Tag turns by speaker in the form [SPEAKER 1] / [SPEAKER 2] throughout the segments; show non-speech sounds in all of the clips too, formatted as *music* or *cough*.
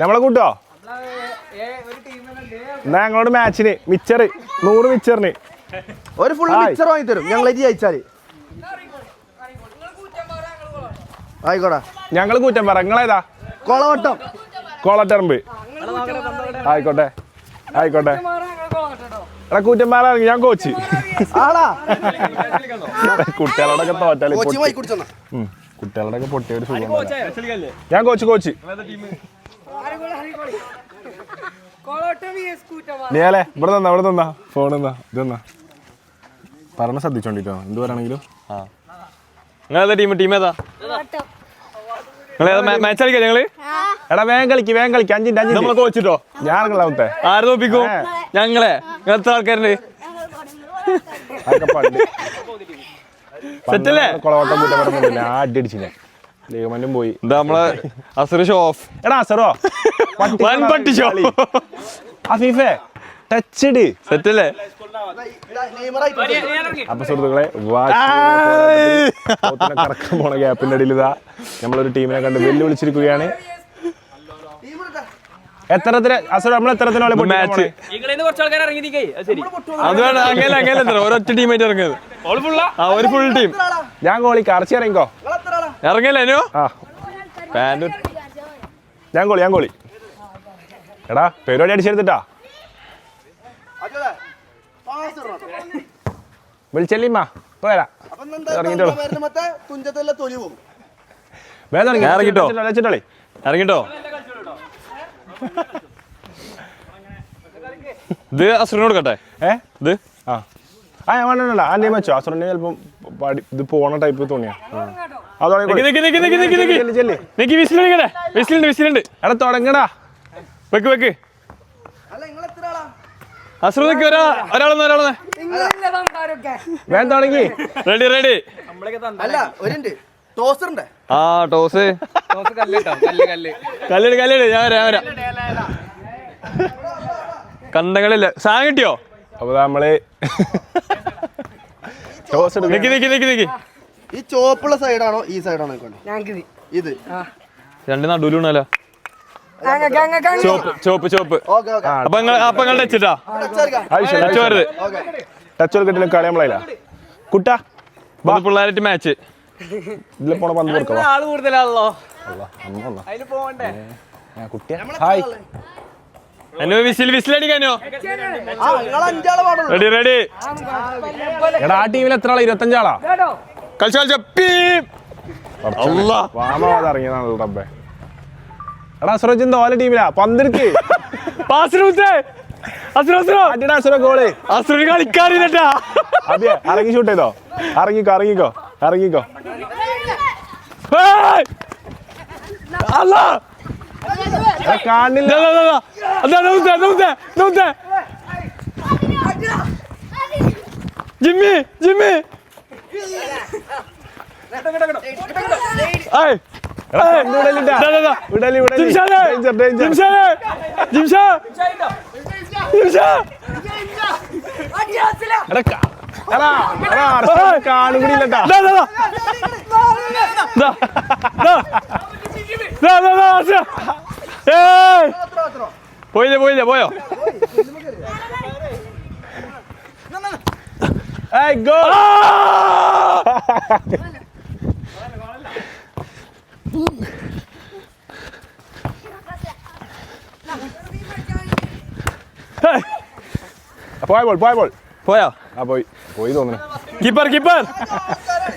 [SPEAKER 1] നമ്മളെ കൂട്ടോ? എന്നാ ഞങ്ങളോട് മാച്ചിന് മിച്ചറ് നൂറ് മിച്ചറിന്
[SPEAKER 2] ഒരു ഫുൾ മിച്ചർ വാങ്ങി തരും ഞങ്ങൾ ജയിച്ചാൽ. ആയിക്കോട്ടെ
[SPEAKER 1] ഞങ്ങൾ കൂറ്റം പറ. നിങ്ങളേതാ?
[SPEAKER 2] കൊളവട്ടം.
[SPEAKER 1] കൊളട്ടറമ്പ് ആയിക്കോട്ടെ. ആയിക്കോട്ടെ. എടാ കൂറ്റന്മാരാ ഞാൻ കോച്ച്. കുട്ടികളോടൊക്കെ തോറ്റാൽ കുട്ടികളോടൊക്കെ പൊട്ടിയ ഒരു സുഖം. ഞാൻ കോച്ച് കോച്ച്. നീയാലേ ഇവിടെ തന്നാ ഇവിടെ തന്നാ ഫോൺ തന്നാ ഇത് തന്നാ പറഞ്ഞ ശ്രദ്ധിച്ചോണ്ടിട്ടോ എന്ത് പറയണെങ്കിലും
[SPEAKER 3] നിങ്ങളേതാ ടീം ടീം ഏതാ? നിങ്ങളേതാ മാച്ച് കളിക്കാം ഞങ്ങൾ
[SPEAKER 1] എടാ വേഗം കളിക്ക് വേഗം കളിക്ക്. അഞ്ചിന്റെ
[SPEAKER 3] നമ്മളെ
[SPEAKER 1] അഞ്ചിന്റെ
[SPEAKER 3] കോച്ചിട്ടോ
[SPEAKER 1] ഞാൻ കളാമത്തെ
[SPEAKER 3] ആര് തോപ്പിക്കും. ഞങ്ങളെ. നിങ്ങൾ എത്ര ആൾക്കാരുണ്ട്? സെറ്റല്ലേ?
[SPEAKER 1] കൊളവട്ടം കൂട്ടം പറഞ്ഞില്ല ആ അടി അടിച്ചു ഞാൻ. ലീഗമന്റും പോയി.
[SPEAKER 3] നമ്മളെ അസുര ഷോഫ്
[SPEAKER 1] എടാ അസറോ
[SPEAKER 3] വൻ പട്ടി ഷോ
[SPEAKER 1] അഫീഫേ ടച്ച് ഇട്.
[SPEAKER 3] സെറ്റല്ലേ?
[SPEAKER 1] അപ്പൊ സുഹൃത്തുക്കളെ കറക്കാൻ പോണ ഗ്യാപ്പിന്റെ ഇടയിൽ ഇതാ. നമ്മളൊരു ടീമിനെ കണ്ട് വെല്ലുവിളിച്ചിരിക്കുകയാണ്. നമ്മൾ
[SPEAKER 3] മാച്ച് അങ്ങനെ അങ്ങനെ ഒരൊറ്റ ടീമായിട്ട് ഇറങ്ങിയത്. ആ? ഒരു ഫുൾ ടീം
[SPEAKER 1] ഞാൻ കോളി കറച്ചി ഇറങ്ങിക്കോ? ആ.
[SPEAKER 3] പാന്റ്
[SPEAKER 1] ഞാൻ കോളി ഞാൻ കോളി എടാ പരിപാടി അടിച്ചെടുത്തിട്ടാ. വിളിച്ചല്ലിമ്മാ ഇപ്പൊ വരാം.
[SPEAKER 3] ഇറങ്ങിട്ടോ? ഇറങ്ങിട്ടോ? ഇത് അസുറിനോട് കൊടുക്കട്ടെ?
[SPEAKER 1] ഏ?
[SPEAKER 3] ഇത്?
[SPEAKER 1] ആ. ആ ഞാൻ വേണ്ട ആ ടീം വെച്ചോ. അസുറിനെ ചിലപ്പം പാടി ഇത് പോണ ടൈപ്പ് തോന്നിയാ. എടാ തുടങ്ങടാ.
[SPEAKER 3] വെക്ക് വെക്ക്.
[SPEAKER 2] അല്ല
[SPEAKER 3] നിക്ക് ഒരാ ഒരാളെന്ന് ഒരാളെന്ന്.
[SPEAKER 1] വേഗം തുടങ്ങി.
[SPEAKER 3] റെഡി റെഡി
[SPEAKER 2] അല്ല ഒരുണ്ട്. ടോസ്റ്റർ ഉണ്ട്.
[SPEAKER 3] ആ ടോസ്.
[SPEAKER 4] കല്ല് കല്ല് കല്ല്.
[SPEAKER 3] കല്ലിട് കല്ലിട് ഞാൻ വരാം ഞാൻ വരാം. കണ്ടങ്ങളില്ല സാധനം കിട്ടിയോ?
[SPEAKER 1] അപ്പൊ നമ്മൾ ടോസ്
[SPEAKER 3] നിക്ക്
[SPEAKER 1] എടുക്കാം
[SPEAKER 3] നിക്ക് നിക്ക് നിക്ക്.
[SPEAKER 2] ഈ ചോപ്പുള്ള സൈഡാണോ? ഈ സൈഡാണോ ഇത്.
[SPEAKER 3] രണ്ട് നടുവിലുണ്ടല്ലോ. ചോപ്പ് ചോപ്പ് ചോപ്പ്
[SPEAKER 2] ഓക്കെ ഓക്കെ.
[SPEAKER 3] അപ്പൊ നിങ്ങൾ അപ്പൊ നിങ്ങൾ ടച്ചിട്ടാ ടച്ച് വരുത്
[SPEAKER 2] ഓക്കെ.
[SPEAKER 1] ടച്ച് കൊടുക്കട്ടില്ല കളി നമ്മളായില്ല. കുട്ടാ
[SPEAKER 3] പിള്ളേരായിട്ട് മാച്ച്
[SPEAKER 1] പോണ പന്ത് കൊടുക്കാം
[SPEAKER 4] ആൾ കൂടുതലാണല്ലോ.
[SPEAKER 1] കുട്ടിയാ. ഹായ്.
[SPEAKER 3] Whistle ready ready.
[SPEAKER 1] എടാ ആ ടീമിൽ എത്ര ആളാ ഇരുപത്തഞ്ചാളാ
[SPEAKER 3] കളിച്ച കളിച്ച.
[SPEAKER 1] ഇറങ്ങിയതാണ് റബ്ബേ. എടാ സുരജ് എന്താ ഓല ടീമിലാ? അതെ ഇറങ്ങി ഷൂട്ട് ചെയ്തോ? ഇറങ്ങിക്കോ ഇറങ്ങിക്കോ ഇറങ്ങിക്കോ
[SPEAKER 3] അല്ല
[SPEAKER 1] കാണില്ല.
[SPEAKER 3] Jimmy Jimmy. ഏയ്,
[SPEAKER 1] എടാ,
[SPEAKER 3] ഏയ്.
[SPEAKER 1] പന്ത് വിടലില്ല.
[SPEAKER 3] ദാ, ദാ, ദാ.
[SPEAKER 1] വിടലി, വിടലി.
[SPEAKER 3] ജിംഷാദേ,
[SPEAKER 1] Danger, danger.
[SPEAKER 3] ജിംഷാദേ, ജിംഷാ, ജിംഷാ.
[SPEAKER 1] എടാ, കാ- എടാ, എടാ, അർഷദ് കാണും കൂടി ഇല്ലട്ടാ.
[SPEAKER 3] ദാ, ദാ, ദാ. ദാ, ദാ.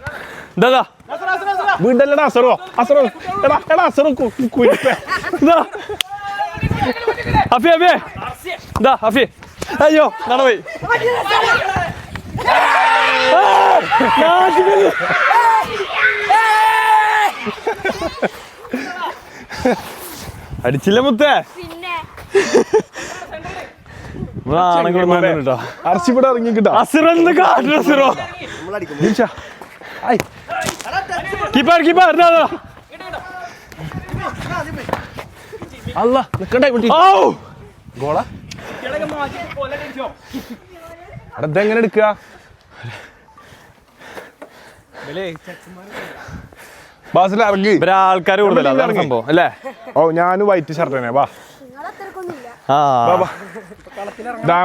[SPEAKER 3] ദാ, ദാ, ദാ, അർഷ. ഏയ്. പോയില്ലേ
[SPEAKER 1] വീണ്ടല്ലടാ അസറോ അസറോ. എടാ എടാ അസറോ കുരിപ്പേ.
[SPEAKER 3] അഫി അഫി. ദാ അഫി. അയ്യോ നടപോയി അടിച്ചില്ല മുത്തേ.
[SPEAKER 1] അർച്ചിവിടെ ഇറങ്ങി കിട്ടാ
[SPEAKER 3] അസുറോ?
[SPEAKER 1] ഐ.
[SPEAKER 3] കീപ്പർ കീപ്പർ
[SPEAKER 1] അല്ല നിക്കണ്ടേ കുട്ടി.
[SPEAKER 3] ഔ.
[SPEAKER 1] ഗോളാ. എടാ ഇതെങ്ങനെ എടുക്കുക? ബാസിൽ ഇറങ്ങി.
[SPEAKER 3] ഇവരെ ആൾക്കാർ കൂടുതൽ അതാണ് സംഭവം അല്ലേ?
[SPEAKER 1] ഓ ഞാൻ വൈറ്റ് ഷർട്ട് തന്നെ വാ.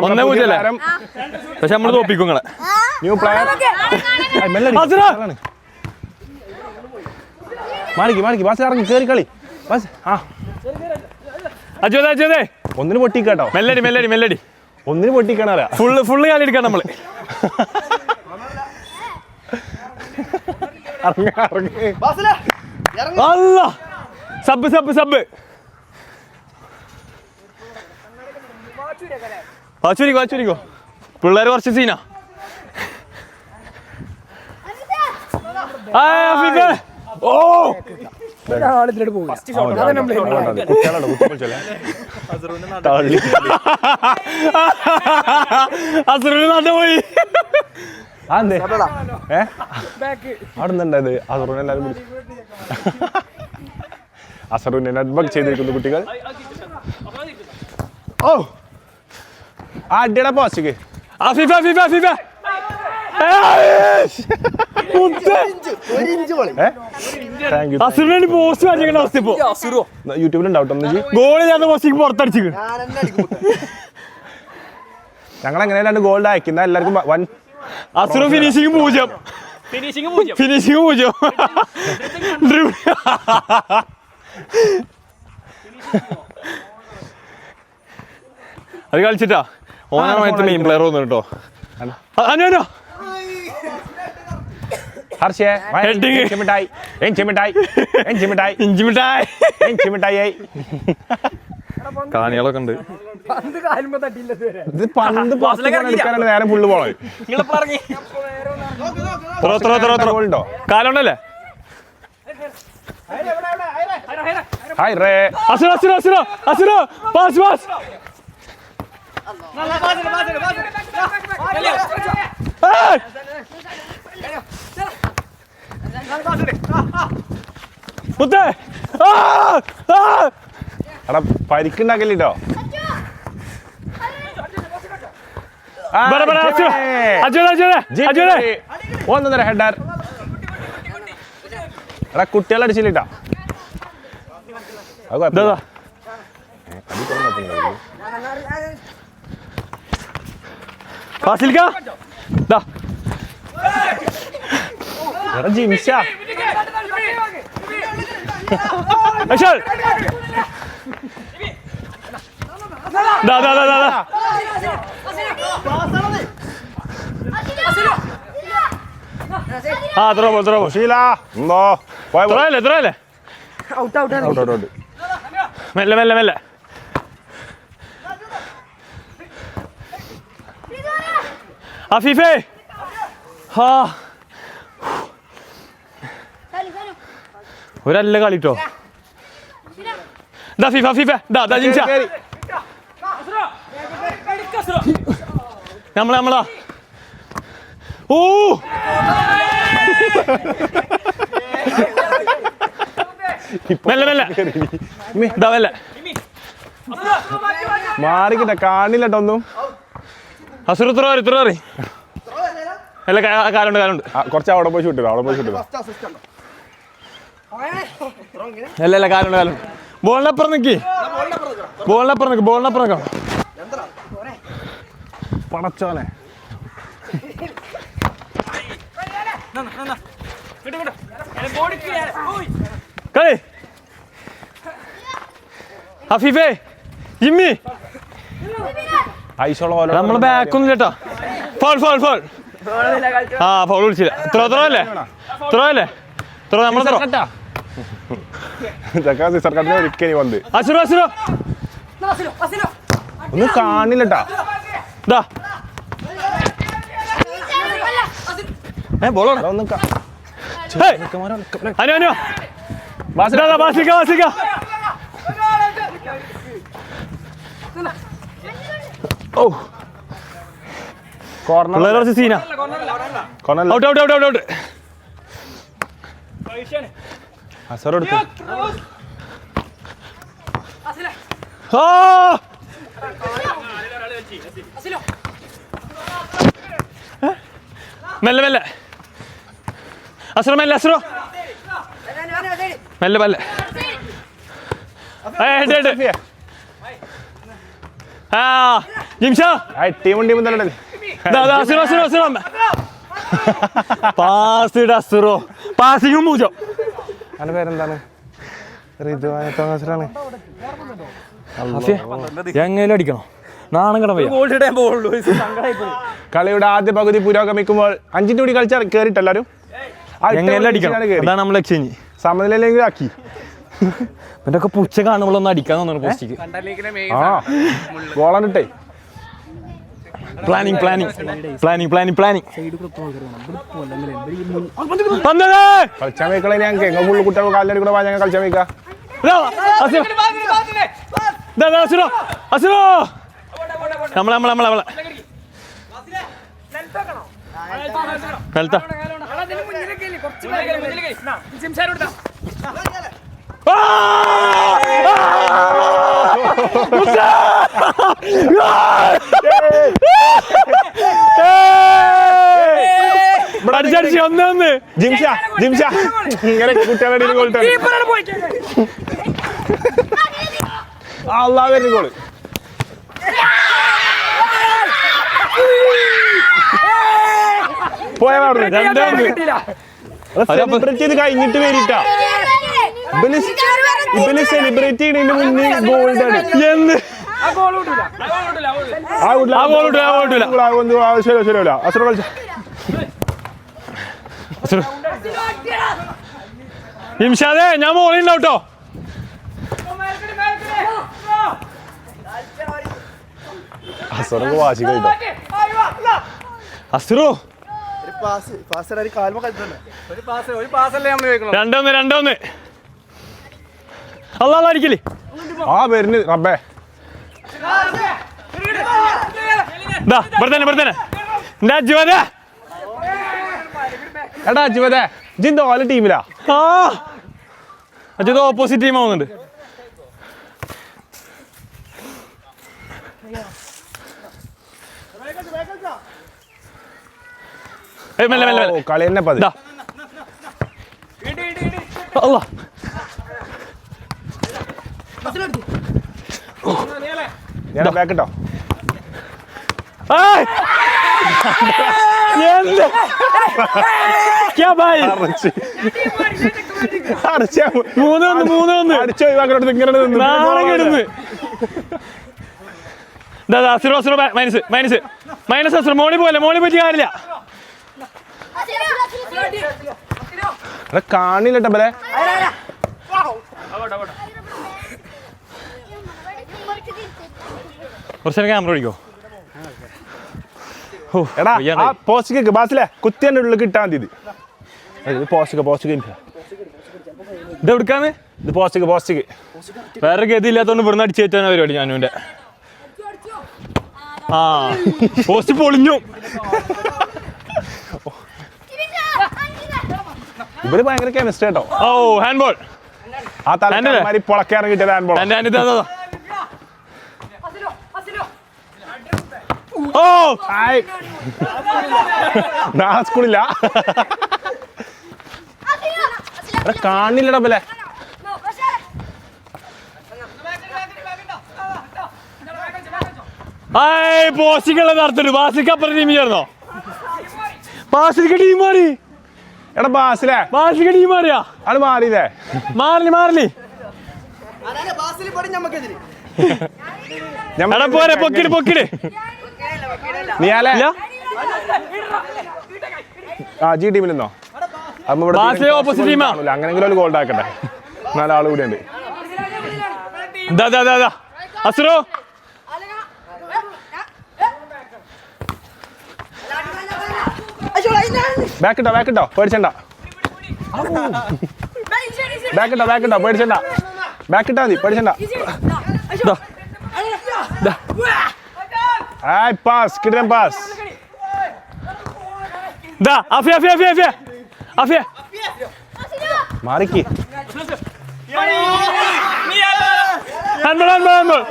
[SPEAKER 3] ഒന്നേ പൂജ്യം പക്ഷെ നമ്മൾ തോപ്പിക്കും നിങ്ങളെ.
[SPEAKER 1] New player
[SPEAKER 3] Basila!
[SPEAKER 1] മാറിക്ക് മാറിക്ക് ബാസ് ഇറങ്ങി കയറി കളി. ബാസ് ആ.
[SPEAKER 3] അജോദേ അജോദേ
[SPEAKER 1] ഒന്നിന് പൊട്ടിക്കാട്ടോ.
[SPEAKER 3] മെല്ലടി മെല്ലടി മെല്ലടി.
[SPEAKER 1] ഒന്നിന് പൊട്ടിക്കാൻ അറിയാം
[SPEAKER 3] ഫുള്ള് ഫുള്ള് കളി എടുക്കാം
[SPEAKER 2] നമ്മൾ.
[SPEAKER 3] അല്ല സബ് സബ് സബ്. വാച്ചൂരിക്കോ വാച്ചൂരിക്കോ? പിള്ളേര് കുറച്ച് സീനാ ആ. ഓ!
[SPEAKER 1] കുത്തിപ്പൊളിച്ചല്ലേ തള്ളി.
[SPEAKER 3] അസുറിന് നടന്നു പോയി
[SPEAKER 1] അതെ ഏ? അവിടെ നിന്നുണ്ടായത് അസറുവിനെ എല്ലാവരും വിളിച്ചു. അസറുവിനെ നെറ്റ്ബക്ക് ചെയ്തിരിക്കുന്നു കുട്ടികൾ. ഓ! ആ അടിയുടെ പോസ്റ്റിക്ക്
[SPEAKER 3] ആ ഫിഫ ഫിഫ ഏയ്! പോസ്റ്റ് അവസ്ഥ ഇപ്പൊ. ഗോൾ ഞാൻ പോസ്റ്റിക്ക്
[SPEAKER 1] ഞങ്ങൾ എങ്ങനെയാണ് ഗോൾഡ് അയക്കുന്ന? എല്ലാവർക്കും വൺ
[SPEAKER 3] അസുറ് ഫിനിഷിംഗ് പൂജ്യം.
[SPEAKER 4] ഫിനിഷിംഗ് പൂജ്യം.
[SPEAKER 3] ഫിനിഷിംഗ് പൂജ്യം. *laughs* അത് കളിച്ചിട്ടാ. ഓനാമയത്ത് മെയിൻ പ്ലെയർ വന്നു കേട്ടോ. അനു.
[SPEAKER 1] ഹർഷേ. മിഠായി എഞ്ചി മിഠായി എഞ്ചി മിഠായി.
[SPEAKER 3] ഇഞ്ചി മിഠായി.
[SPEAKER 1] എഞ്ചി മിഠായി.
[SPEAKER 3] കാണികളൊക്കെ ഉണ്ട്.
[SPEAKER 1] ഇത് പന്ത് എടുക്കാനാണ് നേരെ ഫുള്ള്
[SPEAKER 3] ത്രോ
[SPEAKER 1] ഉണ്ടോ?
[SPEAKER 3] കാലുണ്ടല്ലേ?
[SPEAKER 1] ഹായ് റേ
[SPEAKER 3] അസുര അസുര അസുര അസുര പാസ് പാസ് ഏയ്! ആ!
[SPEAKER 1] എടാ
[SPEAKER 3] അജുര
[SPEAKER 1] ഒന്നര ഹെഡർ. എടാ കുട്ടികളെ അടിച്ചില്ലാ.
[SPEAKER 3] ഫാസിൽക്ക
[SPEAKER 1] എടാ ജിംഷ
[SPEAKER 3] അശാൽ ദാ ദാ ദാ ദാ ദാ ആ throw ball throw ball
[SPEAKER 1] Sheela എന്തോ പോയ
[SPEAKER 3] ത്രോ അല്ലേ ത്രോ അല്ലേ
[SPEAKER 1] ഔട്ട് ഔട്ട് ഔട്ട്
[SPEAKER 3] മെല്ലെ മെല്ലെ മെല്ലെ അഫീഫേ ഹാ ഒരല്ല കളിട്ടോ. ദാ ഫിഫ ഫിഫ. ദാ ദാ ജിൻഷ. നമ്മളെ നമ്മളാ. ഓ മെല്ലെ മെല്ലെ. ദാ മെല്ലെ.
[SPEAKER 1] മാറിക്കിട്ട കാണില്ലട്ടോ ഒന്നും.
[SPEAKER 3] അസുര ഇത്ര പറയും ഇത്ര പറയും അല്ല കാലുണ്ട് കാലുണ്ട്.
[SPEAKER 1] കുറച്ച് അവിടെ പോയി ഷൂട്ട് അവിടെ പോയി ഷൂട്ട്
[SPEAKER 2] ഫസ്റ്റ് അസിസ്റ്റ് ഉണ്ടോ?
[SPEAKER 3] അല്ല? അല്ല കാലുണ്ട് കാലുണ്ട്. ബോളിനപ്പുറം നിക്കി. ബോളിനപ്പുറം നിക്ക്? ബോളിനപ്പുറം നിക്കാം
[SPEAKER 1] പടച്ചോനെ
[SPEAKER 3] കളി. ഹഫീഫേ ജിമ്മി. നമ്മളെ ബാക്കൊന്നും കേട്ടോ ഫോൾ ഫൗൾ ഫൗൾ. ആ ഫോൾ വിളിച്ചില്ല. ത്രോ ത്രോ അല്ലേ? ത്രോ അല്ലേ? ത്രോ നമ്മളെ തുറ
[SPEAKER 1] ഇതൊക്കെ സർക്കാരിനെ ഒരിക്കലും വന്ന്
[SPEAKER 3] അസുരോ അസുരോ
[SPEAKER 1] ഒന്നും കാണില്ലട്ടാ.
[SPEAKER 3] ദാ. ഏ ബോളോടാ
[SPEAKER 1] എടാ, ഒന്നും കാ-
[SPEAKER 3] അനു അനു. ദാ, ദാ, ബാസിക്ക ബാസിക്ക ഓ
[SPEAKER 1] കോർണർ
[SPEAKER 3] പിള്ളേർ കുറച്ച് സീനാ
[SPEAKER 1] corner
[SPEAKER 3] out out out out out
[SPEAKER 1] Asar എടുത്തു.
[SPEAKER 3] മെല്ലെ മെല്ലെ. അസുറ മെല്ലെ അസുറോ മെല്ലെ മെല്ലെ. ആ ജിംഷാ.
[SPEAKER 1] ടീമും ടീമും തന്നെ.
[SPEAKER 3] പാസ് ഇട് അസുറോ പാസിങ്ങും മൂച്ചോ
[SPEAKER 1] അതിന്റെ പേരെന്താണ്? ഋതുവായ തോമസിലാണ്
[SPEAKER 3] എങ്ങനെ അടിക്കണോ? നാണം
[SPEAKER 1] കളിയുടെ ആദ്യ പകുതി പുരോഗമിക്കുമ്പോൾ അഞ്ചിന്റെ കൂടി കളിച്ചാൽ കേറിട്ട് എല്ലാരും?
[SPEAKER 3] എങ്ങനെ അടിക്കണം.
[SPEAKER 1] സമനിലെങ്കിലും
[SPEAKER 3] അതാണ് നമ്മൾ എക്സ്ചേഞ്ച്
[SPEAKER 1] സമനിലയിലെങ്കിലും ആക്കി.
[SPEAKER 3] ഇവന്റെ ഒക്കെ പുച്ച കാണുമ്പോഴൊന്നും അടിക്കാൻ തോന്നുന്നു പോസ്റ്റിക്ക്
[SPEAKER 1] ആ ഗോളാണിട്ടേ
[SPEAKER 3] planning planning planning planning planning
[SPEAKER 1] കളിച്ചാൽ വെക്കളെ ഞങ്ങൾക്ക് എങ്ങനെ ഫുള്ള് കുട്ടികൾ കാലിലടി കൂടെ വാങ്ങാൻ കളിച്ചാൻ വെക്കാം.
[SPEAKER 3] നമ്മളെ നമ്മളെ നമ്മളെ നമ്മളെ. വെളുത്ത. അടിച്ചടിച്ച് ഒന്ന് ഒന്ന്
[SPEAKER 1] ജിംഷ ജിംഷ. ഇങ്ങനെ കുട്ടികളുടെ ഗോൾ ഗോൾ പോയാ സെലിബ്രേറ്റ് ചെയ്ത് കഴിഞ്ഞിട്ട് വരിട്ടാ. ഇവന് ഇവന് സെലിബ്രേറ്റ് ചെയ്യണതിന് മുന്നേ ഗോൾഡ് ആണ്
[SPEAKER 3] എന്ന്?
[SPEAKER 1] ആ
[SPEAKER 3] ആ goal ഇട്ടൂല, ആ goal ഇട്ടൂല.
[SPEAKER 1] ശരിയാ ശരിയാവില്ല അസുര കളിച്ച.
[SPEAKER 3] നിമിഷാദേ ഞാൻ മോളിൽ ഉണ്ടാവും കേട്ടോ.
[SPEAKER 1] അസുറക്ക് വാശി കഴിഞ്ഞോ
[SPEAKER 3] അസുറു രണ്ടൊന്ന് പാസ് അല്ലാ അടിക്കൽ
[SPEAKER 1] ആ വരുന്നു റബ്ബേ.
[SPEAKER 3] ദാ ഇവിടെ തന്നെ ഇവിടെ തന്നെ എന്റെ അജുവനെ
[SPEAKER 1] എടാ ജിവദേ ജിന്ത ഓല ടീമിലാ?
[SPEAKER 3] ആ. അജത് ഓപ്പോസിറ്റ് ടീം ആവുന്നുണ്ട്. മെല്ലെ മെല്ലെ
[SPEAKER 1] കളി തന്നെ പതി
[SPEAKER 3] ദാ.
[SPEAKER 1] ഞാൻ ബാക്ക്
[SPEAKER 3] കേട്ടോ? ക്യാ ഭായ്?
[SPEAKER 1] അടച്ച്. ഒഴിവാക്കണോട്ട് ഇങ്ങനെ
[SPEAKER 3] നാളെ കിടന്ന്. ദാ അസുറോ അസുറോ മൈനസ് മൈനസ്. മൈനസ് അസുറോ മോളി പോലെ മോളി പറ്റി കാര്യമില്ല
[SPEAKER 1] കാണില്ല കാണില്ലട്ടെ
[SPEAKER 3] കുറച്ച് നേരം ക്യാമറ ഓടിക്കോ.
[SPEAKER 1] എടാ ആ
[SPEAKER 3] വയ്യാണ്ടായി.
[SPEAKER 1] പോസ്റ്റിക്ക് ബാസിലെ കുത്തിയന്റെ ഉള്ളിൽ കിട്ടാൻ മതി ഇത്. ഇത് പോസ്റ്റിക്ക് പോസ്റ്റിക്ക്
[SPEAKER 3] ഇത് എവിടുക്കാന്ന്
[SPEAKER 1] ഇത് പോസ്റ്റിക്ക് പോസ്റ്റിക്ക്
[SPEAKER 3] വേറെ ഗതി ഇല്ലാത്തോണ്ട് ഇവിടുന്ന് അടിച്ചു കയറ്റാൻ പരിപാടി ആ പോസ്റ്റ് പൊളിഞ്ഞു.
[SPEAKER 1] ഇവർ ഭയങ്കര കെമിസ്ട്രി കേട്ടോ
[SPEAKER 3] ഓ ഹാൻഡ് ബോൾ
[SPEAKER 1] ആ. തലമാരി പൊളക്കാറ് കിട്ടിയത് ഹാൻഡ് ബോൾ
[SPEAKER 3] എന്റെ ഹായ്. ഓ
[SPEAKER 1] നാളെ സ്കൂളില്ല. കാണില്ലടാ ബലെ
[SPEAKER 3] ആയ് പോസ്റ്റിക്കുള്ള നടത്തുന്നു ബാസിക്ക് അപ്പുറം ടീം ചേർന്നോ? ബാസിക്ക് ടീം മാറി.
[SPEAKER 1] എടാ ബാസിലേ.
[SPEAKER 3] ബാസിക്ക് ടീം മാറിയാ?
[SPEAKER 1] അത് മാറിയില്ലേ?
[SPEAKER 3] മാറിനി മാറിനി *laughs* എടാ പോരെ പൊക്കിട് പൊക്കിട്.
[SPEAKER 1] നീയാലേ? ആ ജി അപ്പൊ ഇവിടെ. അങ്ങനെങ്കിലും ഒരു ഗോൾഡ് ആക്കട്ടെ. നാലാൾ കൂടി ഉണ്ട്
[SPEAKER 3] അസുറോ?
[SPEAKER 1] പേടിച്ചണ്ട. ബാക്ക് ഇട്ടോ ബാക്ക് ഇട്ടോ? പേടിച്ചണ്ട. ബാക്ക് ഇട്ടാ മതി പേടിച്ചണ്ട.
[SPEAKER 3] Ai,
[SPEAKER 1] passe, que nem passe.
[SPEAKER 3] Dá, afia, afia, afia, afia. Afia.
[SPEAKER 1] മാറിക്ക്
[SPEAKER 3] അൻപത് അൻപത് അൻപത്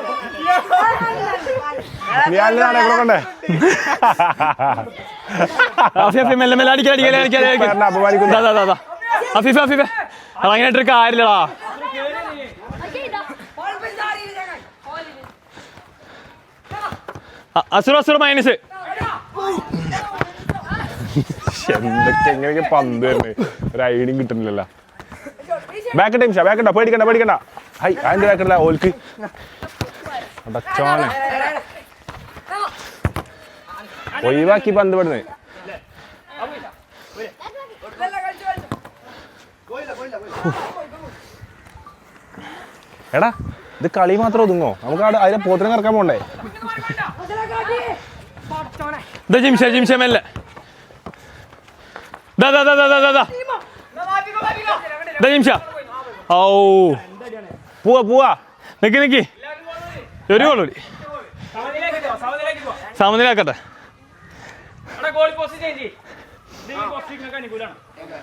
[SPEAKER 1] നീ അല്ലതാണ് എവിടെ കൊണ്ടേ?
[SPEAKER 3] അഫിഫ മെല്ലെ മെല്ലെ അടിക്കാൻ അടിക്കാൻ
[SPEAKER 1] അടിക്കാൻ അപമാനിക്കുന്നു.
[SPEAKER 3] അഫിഫ അഫിഫ അതങ്ങനെ ട്രിക്ക് ആയില്ലടാ അസുറ അസുറ മൈനസ്
[SPEAKER 1] എന്തൊക്കെ എങ്ങനെയൊക്കെ പന്ത് തന്നെ ഒരു ഐഡിയും കിട്ടുന്നില്ലല്ലോ. ബാക്ക് ടൈം ബാക്ക് ഉണ്ടോ പേടിക്കണ്ട പേടിക്കണ്ട. ഹൈ അതിന്റെ ബാക്ക് ഉണ്ടല്ല ഓൽക്ക്. അടച്ചോനെ. ഒഴിവാക്കി പന്ത് പെടുന്നേ. എടാ ഇത് കളി മാത്രം ഒതുങ്ങോ? നമുക്ക് അവിടെ അതിനെ പോത്തിനെ കറക്കാൻ പോണ്ടേ?
[SPEAKER 3] ഇതാ ജിംഷ ജിംഷ മെല്ലെ. ദാ ദാ ദാ ദാ ദാ ദാ. ദാ ജിംഷ. ഔ.
[SPEAKER 1] പോവാ പോവാ.
[SPEAKER 3] നിക്ക് നിക്ക്. ഒരു ഗോളൂടി സമനിലാക്കട്ടെ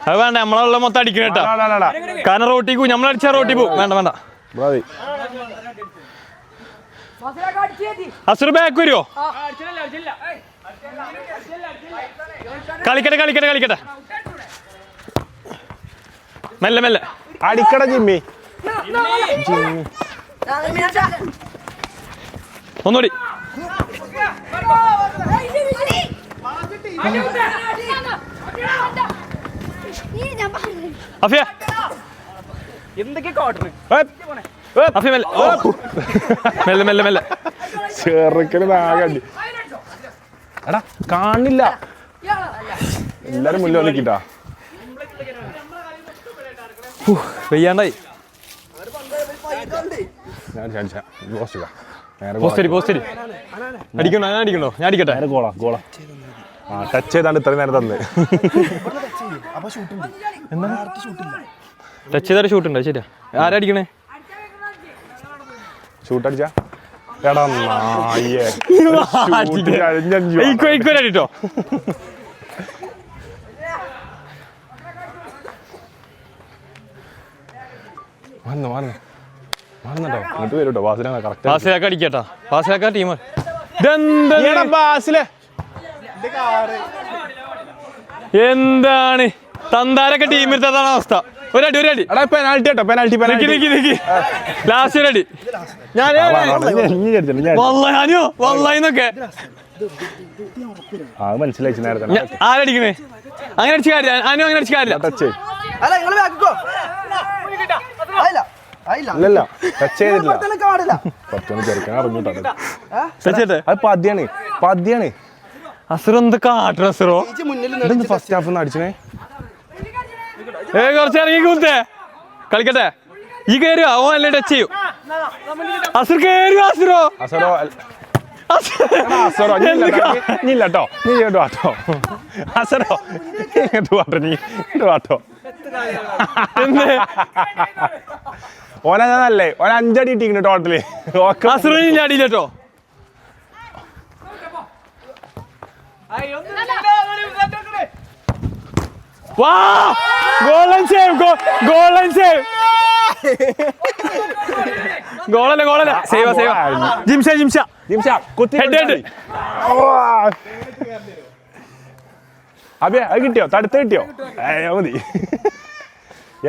[SPEAKER 3] അത് വേണ്ട നമ്മളുള്ള മൊത്തം അടിക്കണം കേട്ടോ. കാരണം റോട്ടി പോകും. നമ്മളടിച്ച റോട്ടി പോകും. വേണ്ട വേണ്ട. അസുർ ബാക്ക് വരുമോ കളിക്കട്ടെ കളിക്കട്ടെ കളിക്കട്ടെ. മെല്ലെ മെല്ലെ.
[SPEAKER 1] അടിക്കട ജിമ്മി.
[SPEAKER 3] ഒന്നുകൂടി. അഫിയ.
[SPEAKER 4] എന്തൊക്കെ
[SPEAKER 3] അഫിയ മെല്ലെ. ഓ. മെല്ലെ മെല്ലെ മെല്ലെ.
[SPEAKER 1] ചെറുക്കന് നാഗണ്ടി എടാ കാണില്ല. എല്ലാരും മുന്നിൽ
[SPEAKER 3] വന്നിക്കിട്ടാ.
[SPEAKER 1] ഞാൻ പോസ്റ്റ്
[SPEAKER 3] പോസ്റ്റരി അടിക്കണോ? ഞാൻ അടിക്കണോ? ഞാൻ അടിക്കട്ടെ?
[SPEAKER 1] ഗോളാ ഗോളാ ആ. ടച്ച് ചെയ്താണ്ട് ഇത്രയും നേരം തന്നെ.
[SPEAKER 3] ടച്ച് ചെയ്താൽ ഷൂട്ട് ഉണ്ട് ശരിയാ. ആരാ അടിക്കണേ?
[SPEAKER 1] ഷൂട്ട് അടിച്ചാ? എടാ മറന്നു മറന്നു മറന്നോ എന്നിട്ട് വരൂട്ടോ. ബാസിലാണ്
[SPEAKER 3] ബാസിലാക്ക അടിക്കട്ടാ. ബാസിലാക്ക
[SPEAKER 1] ടീമർ
[SPEAKER 3] എന്താണ്? തന്താരൊക്കെ ടീമിൽ തന്നെ അവസ്ഥ. ഒരടി ഒരടി.
[SPEAKER 1] എടാ പെനാൽറ്റി കേട്ടോ പെനാൽറ്റി പെനാൽറ്റി
[SPEAKER 3] ലാസ്റ്റ് ഒരടി. ഞാൻ വള്ളയാനോ
[SPEAKER 1] വള്ളയെന്നൊക്കെ മനസ്സിലായി
[SPEAKER 3] ആരടിക്കണേ അങ്ങനെ അടിച്ച കാര്യമില്ല അനു അങ്ങനെ അടിച്ചു കാര്യമില്ല
[SPEAKER 1] ടച്ച് ചെയ്തിട്ടില്ല. ടച്ച്
[SPEAKER 3] ചെയ്തേ?
[SPEAKER 1] അത്
[SPEAKER 3] അസുറോ
[SPEAKER 1] ഫസ്റ്റ് ഹാഫ് ഒന്ന് അടിച്ചേ
[SPEAKER 3] ഏ കുറച്ച് ഇറങ്ങി കൂത്തേ. കളിക്കട്ടെ. ഈ കയറുക ഓ അല്ലേ ടച്ച് ചെയ്യൂ. അസുർ കയറുക അസുറോ
[SPEAKER 1] അസറോ നീ കേട്ടോ. നീ നീ
[SPEAKER 3] എന്ത്?
[SPEAKER 1] ഓൻ അഞ്ചടി ഇട്ടിങ്ങനെ ടോട്ടൽ
[SPEAKER 3] അസുറോ അടിയില്ലട്ടോ അടിയില്ല കേട്ടോ. വാ! Goal save save. സേവ്. ഗോളല്ല ഗോളല്ല? Save save. ജിംഷ ജിംഷ.
[SPEAKER 1] ജിംഷ കുത്തി
[SPEAKER 3] ഹെഡ് ഹെഡ്
[SPEAKER 1] അബേ അത് കിട്ടിയോ? തടുത്ത് കിട്ടിയോ? മതി.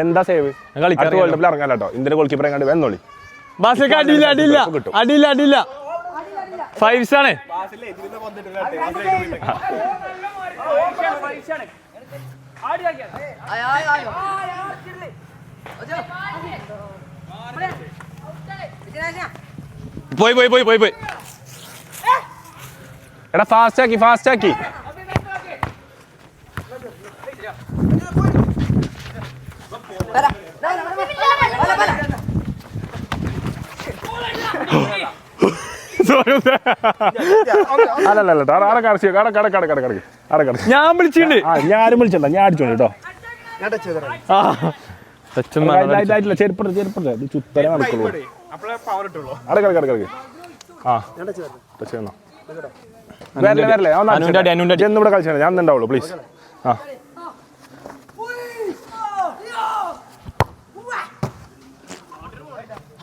[SPEAKER 1] എന്താ സേവ്? കളിക്കാത്ത വേൾഡ് കപ്പിൽ ഇറങ്ങാൻ കേട്ടോ. ഇന്ത്യൻ ഗോൾ കീപ്പർ എങ്ങാണ്ട് വേന്നോളി.
[SPEAKER 3] ബാസിലേക്ക് അടിയില്ല അടിയില്ല അടിയില്ല അടിയില്ല ഫൈവ്സ് ആണ്. आड़ी आ गया आया आया आया यार പോയി പോയി പോയി പോയി പോയി.
[SPEAKER 1] എടാ ഫാസ്റ്റാക്കി ഫാസ്റ്റാക്കി അല്ലല്ല ആടെ കടച്ചു കട കട കട കട കടക്ക് ആടെ കടക്ക്
[SPEAKER 3] ഞാൻ വിളിച്ചിട്ടുണ്ട്.
[SPEAKER 1] ആ ഞാനും വിളിച്ചല്ല ഞാൻ അടിച്ചോണ്ട് കേട്ടോ.
[SPEAKER 3] ആ.
[SPEAKER 1] ആയിട്ടില്ല ചെരുപ്പുണ്ട് ചെരുപ്പുണ്ട് ഇത് ചുത്തനെ നടക്കുള്ളൂ. കിടക്ക് ആ
[SPEAKER 2] ടച്ച്
[SPEAKER 1] ചെയ്യണോ. വരല്ലേ വരല്ലേ. ഇവിടെ ഞാൻ ഉണ്ടാവുള്ളൂ പ്ലീസ് ആ.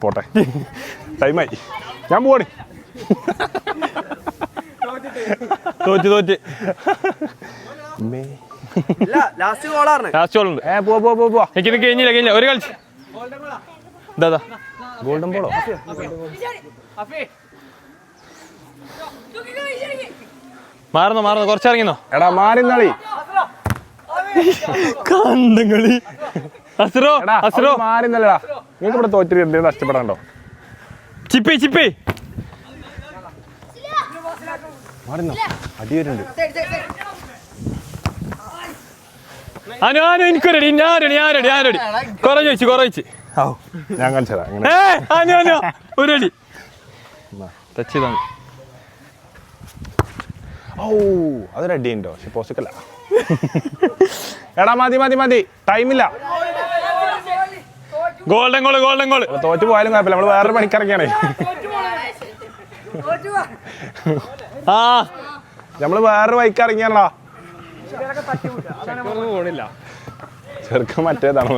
[SPEAKER 1] പോട്ടെ. ടൈമായി ഞാൻ പോവാണ്.
[SPEAKER 3] തോറ്റ് തോറ്റ്.
[SPEAKER 2] ലാസ്റ്റ്
[SPEAKER 1] ഏ പോ പോ പോ പോ
[SPEAKER 3] എനിക്ക് ഇത് കഴിഞ്ഞില്ല കഴിഞ്ഞില്ല. ഒരു കളിച്ച്.
[SPEAKER 1] ഗോൾഡൻ ബോളോ
[SPEAKER 3] മാറുന്നോ മാറുന്നോ? കുറച്ചിറങ്ങിന്നോ?
[SPEAKER 1] എടാ മാറിന്നളി
[SPEAKER 3] കണ്ടങ്ങളി
[SPEAKER 1] അസുറോ
[SPEAKER 3] അസുറോ
[SPEAKER 1] മാറിന്നല്ലടാ നിങ്ങൾക്ക് ഇവിടെ തോറ്റിട്ട് എന്തെങ്കിലും നഷ്ടപ്പെടാണ്ടോ
[SPEAKER 3] ചിപ്പി ചിപ്പി.
[SPEAKER 1] മാറിന്നോ? അടി വരുന്നുണ്ട്
[SPEAKER 3] അനു അനു എനിക്കൊരു റെഡി ഞാൻ റെഡി ഞാൻ റെഡി ഞാൻ റെഡി കുറച്ച് വെച്ച് കുറച്ച്
[SPEAKER 1] ഞാൻ കാണിച്ചതാ ഇങ്ങനെ
[SPEAKER 3] ഏ അനു അനു ഒരു അടി. ടച്ച് ചെയ്താണ്
[SPEAKER 1] ഓ അതൊരു അടി ഉണ്ടോ പക്ഷെ പോസിക്കല്ല എടാ മതി മതി മതി. ടൈമില്ല
[SPEAKER 3] ഗോൾഡൻ ഗോൾ ഗോൾഡൻ ഗോൾ
[SPEAKER 1] തോറ്റു പോയാലും കുഴപ്പമില്ല. നമ്മൾ വേറൊരു പണിക്കിറങ്ങിയാണേ
[SPEAKER 3] ആ.
[SPEAKER 1] നമ്മൾ വേറൊരു ബൈക്ക് ഇറങ്ങിയാണല്ലോ.
[SPEAKER 3] പോണില്ല.
[SPEAKER 1] ചെറുക്കൻ മറ്റേതാണോ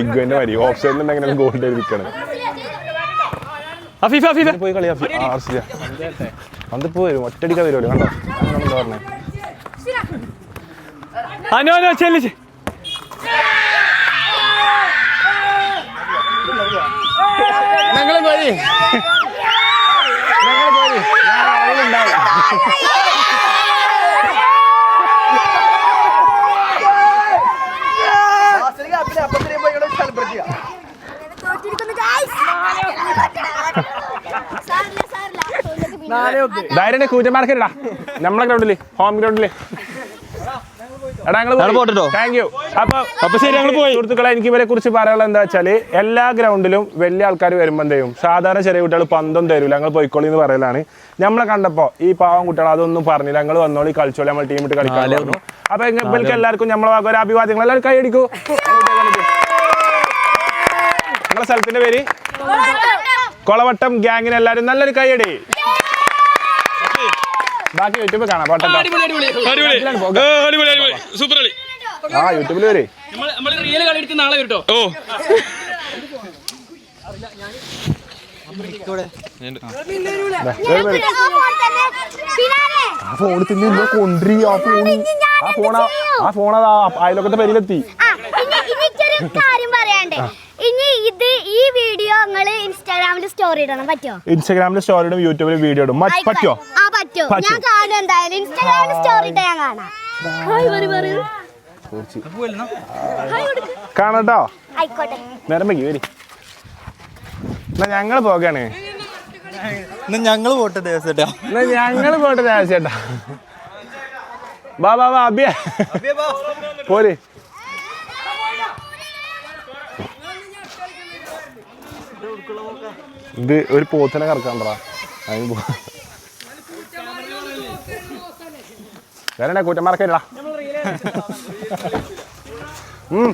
[SPEAKER 1] ഇഗ്വന്റെ വരി. ഓഫ് സൈഡിൽ എങ്ങനെ ഗോൾഡ് എഴുതിക്കാണ്
[SPEAKER 3] അഫീഫ അഫീഫ
[SPEAKER 1] പോയി കളി ആർസിയ അന്നിപ്പോ വരും. ഒറ്റടിക്ക വരുമല്ലോ കണ്ടോ? അങ്ങനെ എന്താ പറഞ്ഞേ.
[SPEAKER 3] അനു അനു ചെല്ലിച്ച്
[SPEAKER 1] ഞങ്ങൾ പോയി ഞങ്ങൾ പോയി ഞാൻ റോഡിലുണ്ടാവും.
[SPEAKER 2] ലാസ്റ്റിലേക്ക് അപ്പിനെ അപ്പത്തിനെ പോയി ഇവിടെ സെലിബ്രേറ്റ് ചെയ്യാം
[SPEAKER 5] തോറ്റിരിക്കുന്നു guys. സാരില്ല, സാരില്ല.
[SPEAKER 1] ധൈര്യം കൂറ്റന്മാർക്കിടാ നമ്മളെ ഗ്രൗണ്ടിൽ ഹോം ഗ്രൗണ്ടിൽ അപ്പൊ
[SPEAKER 3] അപ്പൊ ശരി, പോയി.
[SPEAKER 1] സുഹൃത്തുക്കളെ എനിക്ക് ഇവരെ കുറിച്ച് പറയാനുള്ളത് എന്താ വെച്ചാൽ എല്ലാ ഗ്രൗണ്ടിലും വലിയ ആൾക്കാർ വരുമ്പോൾ എന്തെയും സാധാരണ ചെറിയ കുട്ടികൾ പന്തം തരൂല. ഞങ്ങൾ പോയിക്കോളി എന്ന് പറയലാണ്. നമ്മളെ കണ്ടപ്പോ ഈ പാവം കുട്ടികൾ അതൊന്നും പറഞ്ഞില്ല. ഞങ്ങൾ വന്നോളി കളിച്ചോളി നമ്മൾ ടീമിട്ട് ഇട്ട് കളിക്കാൻ അപ്പൊ ഇവർക്ക് എല്ലാവർക്കും നമ്മളെ വക ഒരു അഭിവാദ്യങ്ങൾ. എല്ലാവരും കൈയടിക്കൂ നമ്മളെ സ്ഥലത്തിന്റെ പേര് കൊളവട്ടം. ഗ്യാങ്ങിന് എല്ലാവരും നല്ലൊരു കൈയടി. ബാക്കി യൂട്യൂബിൽ കാണാം.
[SPEAKER 3] സൂപ്പർ കളി.
[SPEAKER 1] ആ യൂട്യൂബിൽ വരെ.
[SPEAKER 4] നമ്മൾ റിയൽ കളി
[SPEAKER 3] ഓ.
[SPEAKER 5] ആ തന്നെ.
[SPEAKER 1] ആ ഫോൺ ആ ഫോൺ? ആ ഫോൺ അതാ അയലൊക്കത്തെ പേരിലെത്തി.
[SPEAKER 5] കാര്യം പറയാണ്ട്. ഇനി ഇത് ഈ വീഡിയോ ഇൻസ്റ്റാഗ്രാമിൽ സ്റ്റോറി ഇടണം പറ്റോ
[SPEAKER 1] ഇൻസ്റ്റാഗ്രാമിൽ സ്റ്റോറി ഇടും യൂട്യൂബിൽ വീഡിയോ ഇടും. പറ്റോ
[SPEAKER 5] പറ്റോ. ഞാൻ കാണും എന്തായാലും. ഇൻസ്റ്റാഗ്രാമിൽ സ്റ്റോറി ഇട്ട ഞാൻ കാണാം.
[SPEAKER 1] കാണട്ടോ?
[SPEAKER 5] ആയിക്കോട്ടെ.
[SPEAKER 1] വരി. എന്നാ ഞങ്ങൾ പോകാണ്.
[SPEAKER 2] ഞങ്ങൾ പോട്ടെ ദേവസേട്ടാ
[SPEAKER 1] എന്നാ ഞങ്ങൾ പോട്ടെ ചേട്ടാ ബാ ബാ ബാ അബിയ. പോര്. ഇത് ഒരു പോത്തിനെ കറക്കാൻ പറ. അതിന് പോ വേറെ കൂറ്റന്മാരൊക്കെ ഉം.